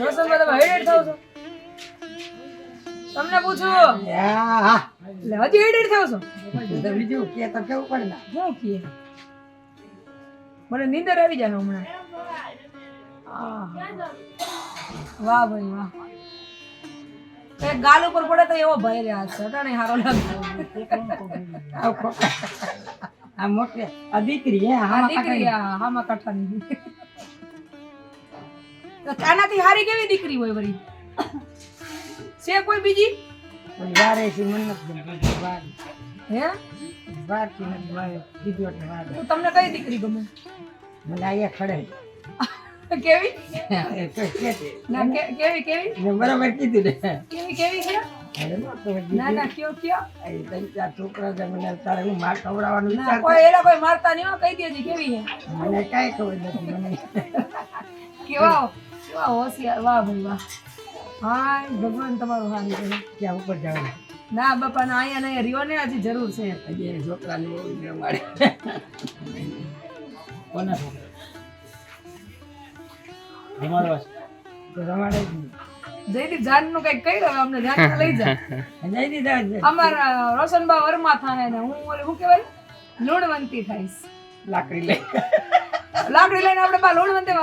રોશનભાઈ તમે હેડેડ થાવ છો તમને પૂછું. એટલે હજી હેડેડ થાવ છો? બીજું કે તો કેવું પડે ના શું કીએ. મને નીંદર આવી જાય હમણાં. વાહ ભાઈ વાહ. એક ગાલ ઉપર પડે તો એવો ભય રહ્યા છે. અટાણે હારો લાગે. આ મોટી. આ દીકરી હે દીકરી હા હા કાંઠાની આનાથી હારી કેવી દીકરી હોય વળી? છે કોઈ બીજી? વારે છે મન નથી વાર હે? વારથી નથી વાર એટલે વાર. તો તમને કઈ દીકરી ગમે? મને અહીંયા ખડે. કેવી. ના કેવી કેવી? બરાબર કીધું ને. કેવી કેવી છે? ના ના કયો કયો? છોકરા છે મને તારે હું માર ખવડાવવાનું કોઈ મારતા નહીં કહી દેજે કેવી છે? મને કઈ ખબર નથી મને. કેવા કેવા હોશિયાર વાહ ભાઈ વાહ. હાય ભગવાન તમારું હારું કરે. ક્યાં ઉપર જવાનું ના બાપા ના અહીંયા નહીં રહ્યો ને હજી જરૂર છે. એ છોકરાને બહુ રમાડે કોના છોકરા રમાડવા રમાડે જ નહીં જયદીપ જાનનું કંઈક કહી અમને ધ્યાન લઈ જાય જયદીપ અમારા રોશનબા વર્મા થાય ને હું ઓલી શું કહેવાય? લુણવંતી થઈશ લાકડી લઈ લાકડી લઈને આપણે બા લુણવંતી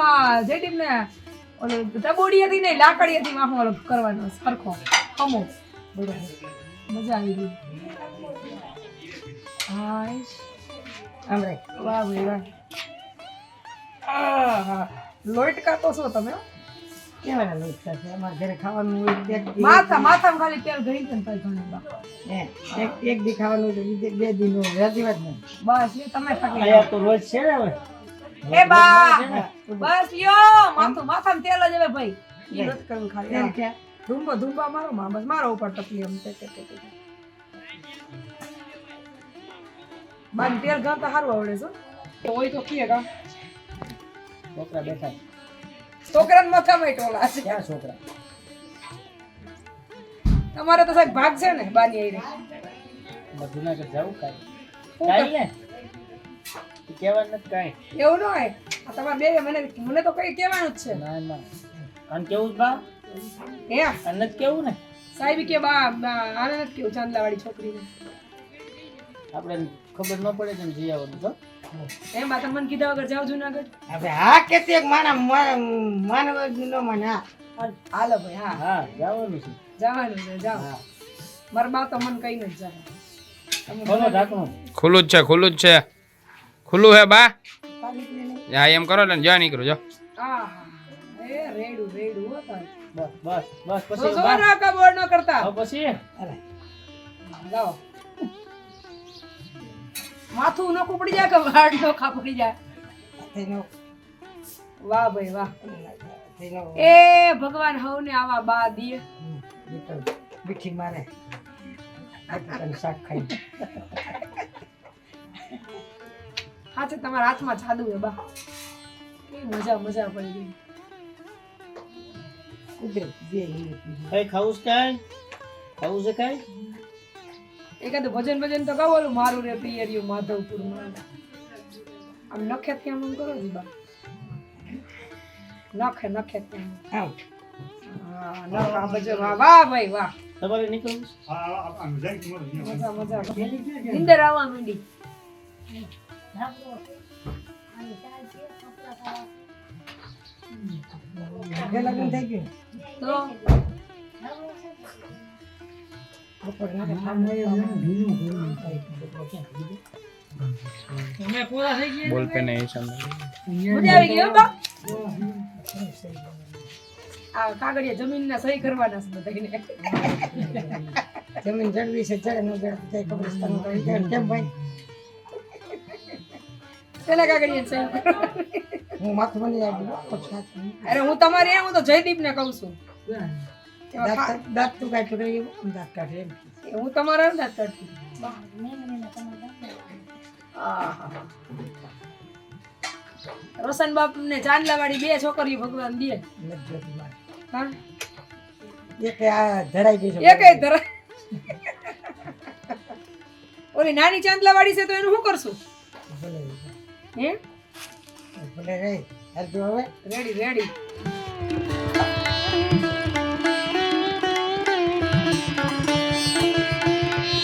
જયદીપ ને ઓલું ટબોડી હતી નહીં લાકડી હતી માં ઓલો કરવાનો સરખો ખમો મજા આવી ગઈ. હાય. આમ રે વાહ ભાઈ વાહ. લોટકા તો શું તમે? કેવાના લોટકા છે? અમારે ઘરે ખાવાનું હોય માથા માથામાં ખાલી તેલ ઘણી છે ને ઘણી બા. એક એક દી ખાવાનું હોય બે દી નું રહેતી વાત નહીં. બસ એ તમે થાકી તો રોજ છે ને હવે? એ બા બસ યો માથું માથામાં તેલ ભાઈ નથી કરવું ખાલી. એમ કે? ક્યાં? ધુંબો મારો માં બસ મારો ઉપર ટપલી એમ તે. બાન તેલ ગામ હારું આવડે છે હોય તો કીએ કા છોકરા બેઠા. છોકરાને માથામાં ટોલા છે ક્યાં છોકરા? તમારે તો સાહેબ ભાગ છે ને બાની આવી જુનાગઢ જવું કાંઈ. ને? કહેવાનું નથી કાંઈ. એવું ન હોય. આ તમારે બે મને મને તો કઈ કહેવાનું જ છે. ના ના. આને કેવું બા? હે? અને નથી કેવું ને? સાહેબ કે બા આને નથી કેવું ચાંદલાવાળી છોકરીને. આપણે ખબર ન પડે કે જઈ આવવાનું તો. એ બા મન કીધા વગર જાવ જુનાગઢ. આપણે હા કેતી એક માના માનવ ન મને હા. હાલ, ભાઈ હા. હા જવાનું છે. જવાનું છે જાવ હા. મારા બા તો મને કઈ નથી જાવ ખોલો ઢાંકણું. ખુલ્લું જ છે ખુલ્લું જ છે. ખુલ્લું હે બા. હા એમ કરો ને જ્યાં નીકળો જો. હા. રેડું રેડું હો બસ બસ બસ પછી જો કબોડ ન કરતા. હવે પછી? અરે, જાઓ. માથું ન કુપડી જાય કે વાળ ન ખાપડી જાય? વાહ ભાઈ વાહ. એ ભગવાન હવને આવા બા દે. મીઠી મારે. શાક ખાઈ હા છે તમારા હાથમાં જાદુ હે બા. મજા મજા પડી ગઈ. કુદરત જે. કઈ ખાવું છે કાંઈ? ખાવું છે કાંઈ? એકાદ ભજન ભજન તો ગાવ ઓલું મારું રે પિયરિયું માધવપુરમાં આમ નખે ત્યાં આમ કરો જી બા. નખે નખે ત્યાં આવ. હા નખા ભજન વાહ વાહ ભાઈ વાહ. તમારે નીકળવું મજા મજા. નીંદર આવવા માંડી. ઘરે લગ્ન થઈ ગયું. તો? ના. બોલ પે નહીં સહી કરવાના છે બધાને જમીન જડવી છે ચડે ન જડે કબ્રસ્તાન કેમ ભાઈ? પેલા કાગળિયા સહી. હું માથું બની આવી અરે હું તમારે એમ હું તો જયદીપ ને કહું છું દાંત દાંત તું કાઢ એવું દાંત કાઢે એમ. એ હું તમારા કરતી આહા. રોશન બાપ ને ચાંદલા વાળી બે છોકરીઓ ભગવાન દે. હા? એક આ ધરાઈ ગઈ છે એક ધરાઈ ધરા ઓલી નાની ચાંદલા વાળી છે તો એનું શું કરશું? હે? ભલે જો હવે. Ready ready